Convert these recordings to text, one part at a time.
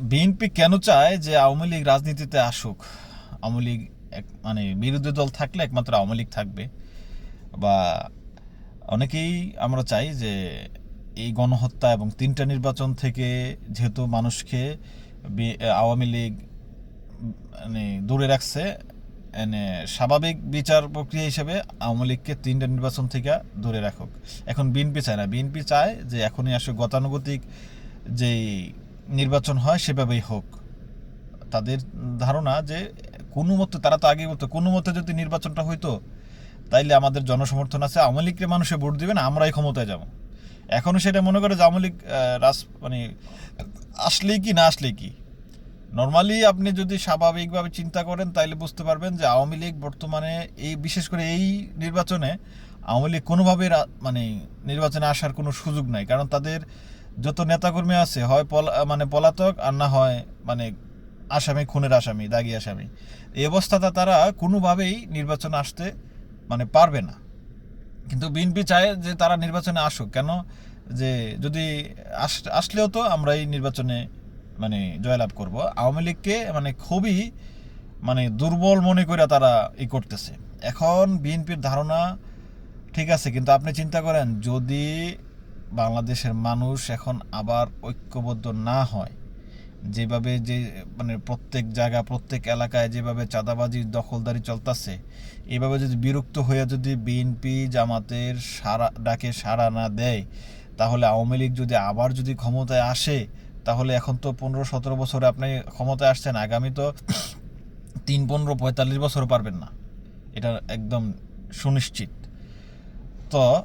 BNP কেন চায় যে আওয়ামী লীগ রাজনীতিতে আসুক? আওয়ামী লীগ এক- মানে বিরোধী দল থাকলে একমাত্র আওয়ামী লীগ থাকবে। বা অনেকেই আমরা চাই যে এই গণহত্যা এবং তিনটা নির্বাচন থেকে যেহেতু মানুষকে আওয়ামী লীগ মানে দূরে রাখছে মানে স্বাভাবিক বিচার প্রক্রিয়া হিসেবে আওয়ামী লীগকে তিনটা নির্বাচন থেকে দূরে রাখুক। এখন বিএনপি চায় না। বিএনপি চায় যে এখনই আসলে গতানুগতিক যেই নির্বাচন হয় সেভাবেই হোক। তাদের ধারণা যে কোনো মতে, তারা তো আগে বলতো, কোনো মতে যদি নির্বাচনটা হইতো, তাইলে আমাদের জনসমর্থন আছে, আওয়ামী লীগকে মানুষে ভোট দিবে না, আমরাই ক্ষমতায় যাব। এখনও সেটা মনে করে যে আওয়ামী লীগ রাজ মানে আসলেই কি, না আসলেই কি? নর্মালি আপনি যদি স্বাভাবিকভাবে চিন্তা করেন, তাইলে বুঝতে পারবেন যে আওয়ামী লীগ বর্তমানে এই, বিশেষ করে এই নির্বাচনে আওয়ামী লীগ কোনোভাবে মানে নির্বাচনে আসার কোনো সুযোগ নাই। কারণ তাদের যত নেতাকর্মী আছে, হয় পলা মানে পলাতক আর না হয় মানে আসামি, খুনের আসামি, দাগি আসামি, এই অবস্থাতে তারা কোনোভাবেই নির্বাচনে আসতে মানে পারবে না। কিন্তু বিএনপি চায় যে তারা নির্বাচনে আসুক। কেন? যে যদি আস- আসলেও তো আমরা এই নির্বাচনে মানে জয়লাভ করব। আওয়ামী লীগকে মানে খুবই মানে দুর্বল মনে করে তারা ই করতেছে। এখন বিএনপির ধারণা ঠিক আছে, কিন্তু আপনি চিন্তা করেন, যদি বাংলাদেশের মানুষ এখন আবার ঐক্যবদ্ধ না হয়। যেভাবে যে মানে প্রত্যেক জায়গা, প্রত্যেক এলাকায় যেভাবে চাঁদাবাজি দখলদারি চলতেছে, এভাবে যদি বিরক্ত হয়ে যদি বিএনপি জামাতের সারা, ডাকে সাড়া না দেয়, তাহলে আওয়ামী লীগ যদি আবার যদি ক্ষমতায় আসে, তাহলে এখন তো পনেরো সতেরো বছরে আপনি ক্ষমতায় আসছেন, আগামী তো তিন, পনেরো, পঁয়তাল্লিশ বছর পারবেন না। এটা একদম সুনিশ্চিত। তো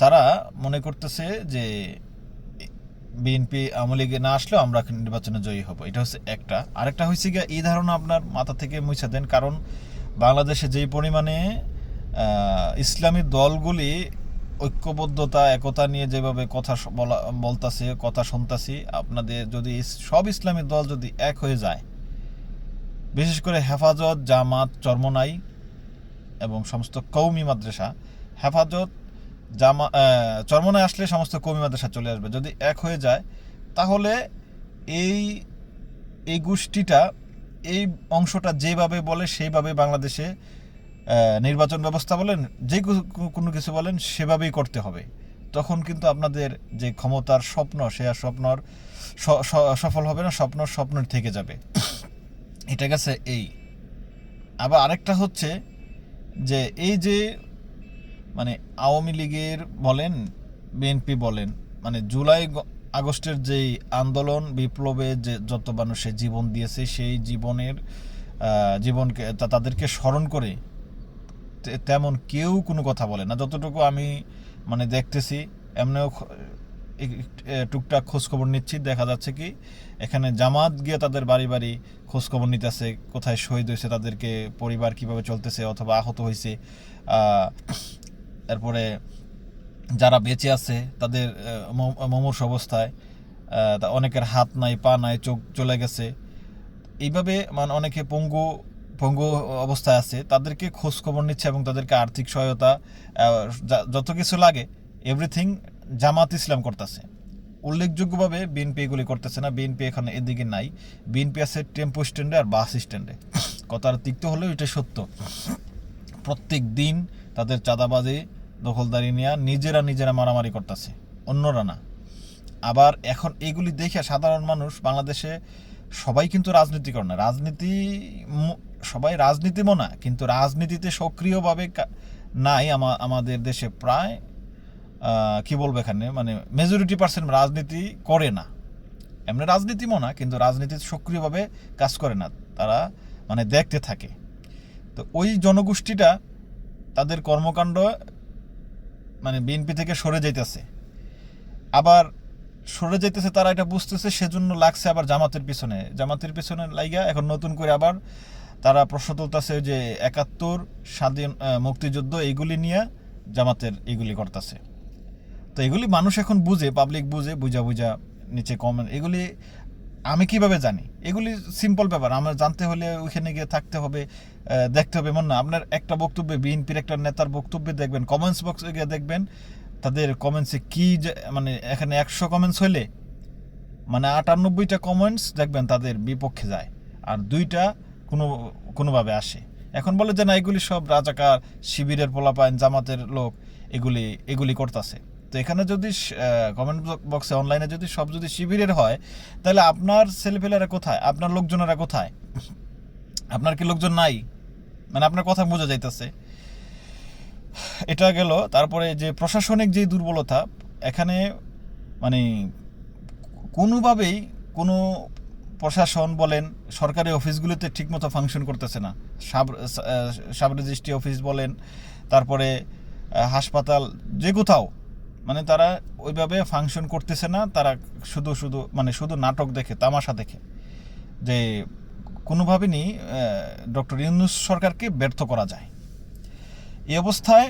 তারা মনে করতেছে যে বিএনপি আওয়ামী লীগে না আসলেও আমরা নির্বাচনে জয়ী হব। এটা হচ্ছে একটা। আরেকটা হয়েছে গিয়ে, এই ধারণা আপনার মাথা থেকে মুছে দেন, কারণ বাংলাদেশে যেই পরিমাণে ইসলামী দলগুলি ঐক্যবদ্ধতা, একতা নিয়ে যেভাবে কথা বলা, বলতাছে, কথা শুনতাছি, আপনাদের যদি সব ইসলামী দল যদি এক হয়ে যায়, বিশেষ করে হেফাজত, জামাত, চরমনাই এবং সমস্ত কৌমি মাদ্রাসা, হেফাজত জামা চরমনায় আসলে সমস্ত কৌমি মাদ্রাসা চলে আসবে। যদি এক হয়ে যায়, তাহলে এই এই গোষ্ঠীটা, এই অংশটা যেভাবে বলে, সেইভাবে বাংলাদেশে নির্বাচন ব্যবস্থা বলেন, যে কোনো কিছু বলেন, সেভাবেই করতে হবে। তখন কিন্তু আপনাদের যে ক্ষমতার স্বপ্ন, সে আর স্বপ্নর সফল হবে না স্বপ্ন স্বপ্নের থেকে যাবে। এটা গেছে এই। আবার আরেকটা হচ্ছে যে, এই যে মানে আওয়ামী লীগের বলেন বিএনপি বলেন মানে জুলাই আগস্টের যেই আন্দোলন, বিপ্লবে যে যত মানুষের জীবন দিয়েছে, সেই জীবনের জীবনকে তাদেরকে স্মরণ করে তেমন কেউ কোনো কথা বলে না। যতটুকু আমি মানে দেখতেছি, এমনিও টুকটাক খোঁজখবর নিচ্ছি, দেখা যাচ্ছে কি, এখানে জামাত গিয়ে তাদের বাড়ি বাড়ি খোঁজখবর নিতেছে, কোথায় শহীদ হয়েছে তাদেরকে, পরিবার কীভাবে চলতেছে অথবা আহত হয়েছে আহ, এরপরে যারা বেঁচে আছে তাদের মুমূর্ষ অবস্থায় অনেকের হাত নাই পা নাই চোখ চলে গেছে। এইভাবে মানে অনেকে পঙ্গু পঙ্গু অবস্থায় আছে তাদেরকে খোঁজ খবর নিচ্ছে এবং তাদেরকে আর্থিক সহায়তা যত কিছু লাগে এভরিথিং জামাত ইসলাম করতেছে। উল্লেখযোগ্যভাবে বিএনপি এগুলি করতেছে না। বিএনপি এখানে এদিকে নাই। বিএনপি আছে টেম্পো স্ট্যান্ডে আর বাস স্ট্যান্ডে। কথার তিক্ত হলেও এটা সত্য। প্রত্যেক দিন তাদের চাঁদাবাজি, দখলদারি নিয়ে নিজেরা নিজেরা মারামারি করতেছে, অন্যরা না। আবার এখন এগুলি দেখে সাধারণ মানুষ বাংলাদেশে সবাই কিন্তু রাজনীতি করে না। রাজনীতি সবাই রাজনীতিমও না, কিন্তু রাজনীতিতে সক্রিয়ভাবে নাই আমা- আমাদের দেশে প্রায় কি বলব এখানে মানে মেজরিটি পার্সেন্ট রাজনীতি করে না। এমনি রাজনীতিমও না, কিন্তু রাজনীতিতে সক্রিয়ভাবে কাজ করে না। তারা মানে দেখতে থাকে। তো ওই জনগোষ্ঠীটা তাদের কর্মকাণ্ড মানে বিএনপি থেকে সরে যাইতেছে। আবার সরে যাইতেছে তারা এটা বুঝতেছে, সেজন্য লাগছে আবার জামাতের পিছনে। জামাতের পিছনে লাইগা এখন নতুন করে আবার তারা প্রশ্ন তুলতেছে যে একাত্তর, স্বাধীন মুক্তিযুদ্ধ এইগুলি নিয়ে জামাতের এগুলি করতেছে। তো এগুলি মানুষ এখন বুঝে পাবলিক বুঝে, বুঝা বুঝা নিচে কমেন্ট এগুলি আমি কীভাবে জানি? এগুলি সিম্পল ব্যাপার। আমার জানতে হলে ওইখানে গিয়ে থাকতে হবে দেখতে হবে। এমন না, আপনার একটা বক্তব্যে, বিএনপির একটা নেতার বক্তব্যে দেখবেন কমেন্টস বক্সে গিয়ে দেখবেন, তাদের কমেন্টসে কি মানে এখানে একশো কমেন্টস হলে মানে আটানব্বইটা কমেন্টস দেখবেন তাদের বিপক্ষে যায়, আর দুইটা কোনো, কোনোভাবে আসে। এখন বলে যে না, এগুলি সব রাজাকার শিবিরের পোলাপায়ন জামাতের লোক, এগুলি এগুলি করতেছে। তো এখানে যদি কমেন্ট বক্সে অনলাইনে যদি সব যদি শিবিরের হয় তাহলে আপনার ছেলেপেলেরা কোথায় আপনার লোকজনেরা কোথায় আপনার কি লোকজন নাই মানে আপনার কথা বোঝা যাইতেছে এটা গেল তারপরে যে প্রশাসনিক যে দুর্বলতা এখানে মানে কোনোভাবেই কোনো প্রশাসন বলেন সরকারি অফিসগুলোতে ঠিকমতো ফাংশন করতেছে না সাব সাব রেজিস্ট্রি অফিস বলেন তারপরে হাসপাতাল যে কোথাও মানে তারা ওইভাবে ফাংশন করতেছে না, তারা শুধু শুধু মানে শুধু নাটক দেখে, তামাশা দেখে। যে কোনোভাবেই ডক্টর ইউনুস সরকারকে ব্যর্থ করা যায়। এই অবস্থায়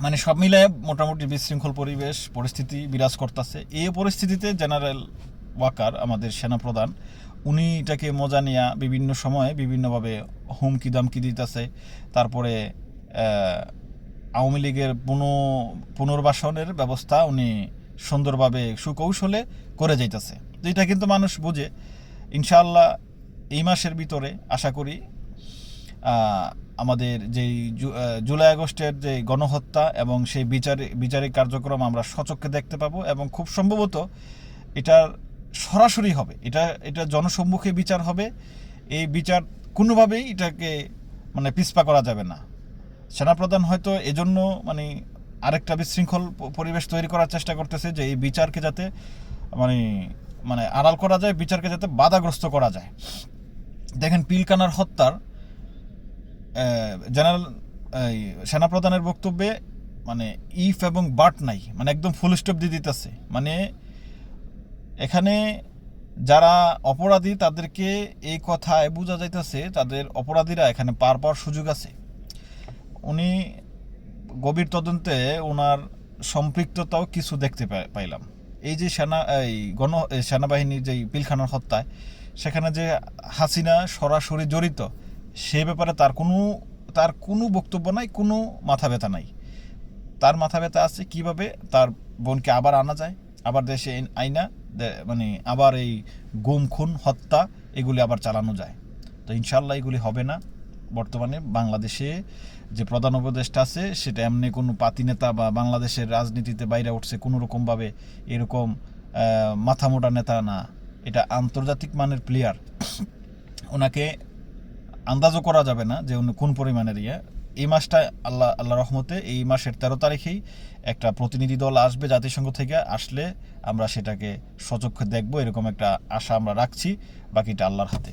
মানে সব মিলে মোটামুটি বিশৃঙ্খল পরিবেশ, পরিস্থিতি বিরাজ করতেছে। এই পরিস্থিতিতে জেনারেল ওয়াকার, আমাদের সেনাপ্রধান, উনি এটাকে মজা নিয়ে বিভিন্ন সময়ে বিভিন্নভাবে হুমকি দামকি দিতেছে। তারপরে আওয়ামী লীগের পুনঃ, পুনর্বাসনের ব্যবস্থা উনি সুন্দরভাবে, সুকৌশলে করে যাইতেছে। এটা কিন্তু মানুষ বুঝে। ইনশাআল্লাহ এই মাসের ভিতরে আশা করি আমাদের যেই জুলাই আগস্টের যে গণহত্যা এবং সেই বিচার, বিচারিক কার্যক্রম আমরা সচক্ষে দেখতে পাবো এবং খুব সম্ভবত এটার সরাসরি হবে। এটা এটা জনসম্মুখে বিচার হবে। এই বিচার কোনোভাবেই এটাকে মানে পিছপা করা যাবে না। সেনাপ্রধান হয়তো এজন্য মানে আরেকটা বিশৃঙ্খল পরিবেশ তৈরি করার চেষ্টা করতেছে যে এই বিচারকে যাতে মানে মানে আড়াল করা যায়, বিচারকে যাতে বাধাগ্রস্ত করা যায়। দেখেন, পিলকানার হত্যার জেনারেল সেনাপ্রধানের বক্তব্যে মানে ইফ এবং বাট নাই মানে একদম ফুল স্টপ দিয়ে দিতেছে। মানে এখানে যারা অপরাধী, তাদেরকে এই কথায় বোঝা যাইতেছে, তাদের অপরাধীরা এখানে পার পাওয়ার সুযোগ আছে। উনি গভীর তদন্তে ওনার সম্পৃক্ততাও কিছু দেখতে পাইলাম। এই যে সেনা, এই গণ সেনাবাহিনীর যে পিলখানার হত্যায়, সেখানে যে হাসিনা সরাসরি জড়িত, সে ব্যাপারে তার কোনো তার কোনো বক্তব্য নাই, কোনো মাথা ব্যথা নাই। তার মাথা ব্যথা আছে কীভাবে? তার বোনকে আবার আনা যায়, আবার দেশে আইনা মানে আবার এই গুম খুন হত্যা, এগুলি আবার চালানো যায়। তো ইনশাল্লাহ এগুলি হবে না। বর্তমানে বাংলাদেশে যে প্রধান উপদেষ্টা আছে, সেটা এমনি কোনো পাতি নেতা বা বাংলাদেশের রাজনীতিতে বাইরে উঠছে কোনো রকমভাবে এরকম মাথামোটা নেতা না। এটা আন্তর্জাতিক মানের প্লেয়ার ওনাকে আন্দাজও করা যাবে না যে উনি কোন পরিমাণের ইয়ে। এই মাসটা আল্লাহ আল্লাহ রহমতে এই মাসের তেরো তারিখেই একটা প্রতিনিধি দল আসবে জাতিসংঘ থেকে, আসলে আমরা সেটাকে সচক্ষে দেখব, এরকম একটা আশা আমরা রাখছি, বাকিটা আল্লাহর হাতে।